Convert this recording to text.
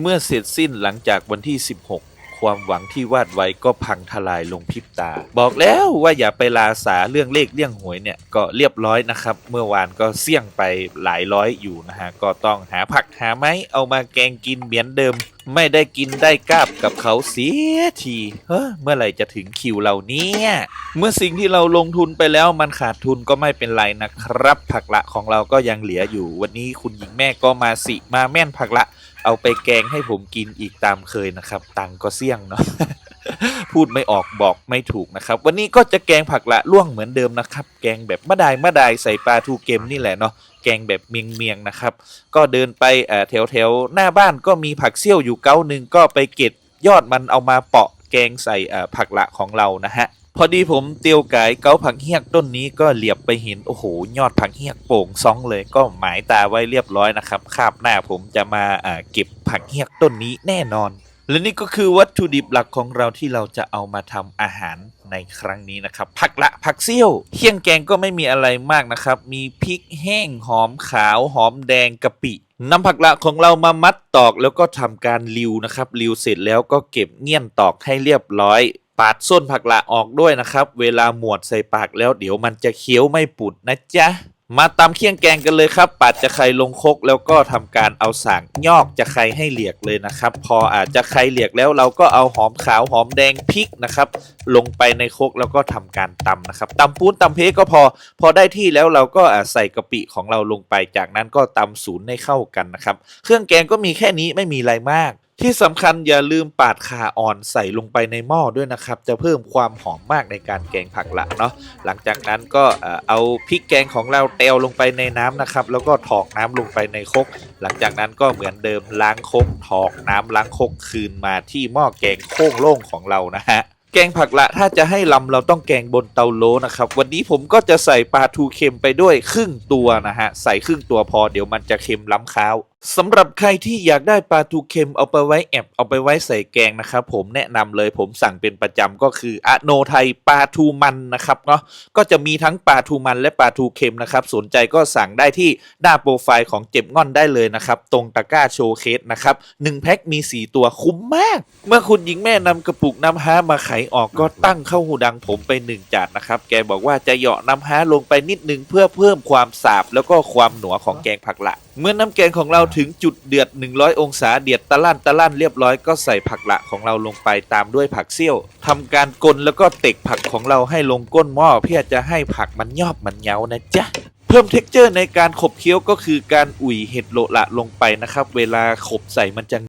เมื่อเสร็จสิ้นหลังจากวันที่ 16 ความหวังที่วาดไว้ก็พังทลายลงพริบตา บอกแล้วว่าอย่าไปลาสาเรื่องเลขเรื่องหวยเนี่ยก็เรียบร้อยนะครับ เมื่อวานก็เสี่ยงไปหลายร้อยอยู่นะฮะ ก็ต้องหาผักหาไม้เอามาแกงกินเหมือนเดิม ไม่ได้กินได้กาบกับเขาเสียทีเฮ้อเมื่อไหร่จะถึงคิวเราเนี่ยเมื่อสิ่งที่เราลงทุนไปแล้วมันขาดทุนก็ไม่เป็นไรนะครับ ผักละของเราก็ยังเหลืออยู่ วันนี้คุณหญิงแม่ก็มาสิมาแม่นผักละ เอาไปแกงให้ผมกินอีกตามเคยนะครับ ตังก็เสี่ยงเนาะพูดไม่ออกบอกไม่ถูกนะครับ วันนี้ก็จะแกงผักละล่วงเหมือนเดิมนะครับ แกงแบบมะดายมะดายใส่ปลาทูเกมนี่แหละเนาะแกงแบบเมียงเมียงนะครับ ก็เดินไปแถวแถวหน้าบ้านก็มีผักเสี้ยวอยู่เก้าหนึ่งก็ไปเก็บยอดมันเอามาเปาะแกงใส่ผักละของเรานะฮะ พอดีผมเตียวไก่เกาผักเฮียกต้นนี้ก็เหลียบไปเห็นโอ้โหยอดผักเฮียกโป่งซองเลยก็หมายตาไว้เรียบร้อยนะครับคาบหน้าผมจะมาอ่าเก็บผักเฮียกต้นนี้แน่นอน และนี่ก็คือวัตถุดิบหลักของเราที่เราจะเอามาทำอาหารในครั้งนี้นะครับผักละผักเซี่ยวเคี่ยงแกงก็ไม่มีอะไรมากนะครับ มีพริกแห้งหอมขาวหอมแดงกะปินำผักละของเรามามัดตอกแล้วก็ทำการริวนะครับริวเสร็จแล้วก็เก็บเงี้ยนตอกให้เรียบร้อย ปาดส้นผักละออกด้วยนะครับ เวลาหมวดใส่ปากแล้วเดี๋ยวมันจะเคี้ยวไม่ปุดนะจ๊ะ มาตำเคี่ยงแกงกันเลยครับ ปาดจะไครลงคกแล้วก็ทำการเอาสางยอกจะไครให้เหลียกเลยนะครับ พออาจจะไครเหลียกแล้วเราก็เอาหอมขาวหอมแดงพริกนะครับ ลงไปในคกแล้วก็ทำการตำนะครับตำปูนตำเพก็พอ พอได้ที่แล้วเราก็ใส่กะปิของเราลงไป จากนั้นก็ตำศูนย์ให้เข้ากันนะครับ เครื่องแกงก็มีแค่นี้ไม่มีอะไรมาก ที่สำคัญอย่าลืมปาดขาอ่อนใส่ลงไปในหม้อด้วยนะครับ จะเพิ่มความหอมมากในการแกงผักละเนาะหลังจากนั้นก็เอาพริกแกงของเราเตวลงไปในน้ำนะครับ แล้วก็ถอกน้ำลงไปในคกหลังจากนั้นก็เหมือนเดิมล้างคกถอกน้ำล้างคกคืนมาที่หม้อแกงโค้งโล่งของเรานะฮะแกงผักละถ้าจะให้ลำเราต้องแกงบนเตาโลนะครับ วันนี้ผมก็จะใส่ปลาทูเค็มไปด้วยครึ่งตัวนะฮะใส่ครึ่งตัวพอเดี๋ยวมันจะเค็มล้ำค้าวสำหรับใครที่อยากได้ปลาทูเค็มเอาไปไว้แอบเอาไปไว้ใส่แกงนะครับผมแนะนำเลยผมสั่งเป็นประจำก็คืออะโนไทยปลาทูมันนะครับเนาะก็จะมีทั้งปลาทูมันและปลาทูเค็มนะครับสนใจก็สั่งได้ที่หน้าโปรไฟล์ของเจ็บง่อนได้เลยนะครับตรงตะกร้าโชว์เคสนะครับหนึ่งแพ็คมี 4 ตัวคุ้มมาก เมื่อคุณหญิงแม่นำกระปุกน้ำฮามาไขออกก็ตั้งเข้าหูดังผมไปหนึ่งจานนะครับแกบอกว่าจะเหยาะน้ำฮาลงไปนิดนึงเพื่อเพิ่มความสาบแล้วก็ความหนัวของแกงผักละเมื่อน้ำแกงของเราถึงจุดเดือด 100 องศาเดือดตะลั่นตะลั่นเรียบร้อยก็ใส่ผักละของเราลงไปตามด้วยผักเสี้ยวทำการกลนแล้วก็เตกผักของเราให้ลงก้นหม้อเพื่อจะให้ผักมันยอบมันเยานะจ๊ะเพิ่มเท็กเจอร์ในการขบเคี้ยวก็คือการอุ่ยเห็ดโลละลงไปนะครับ เวลาขบใส่มันจะ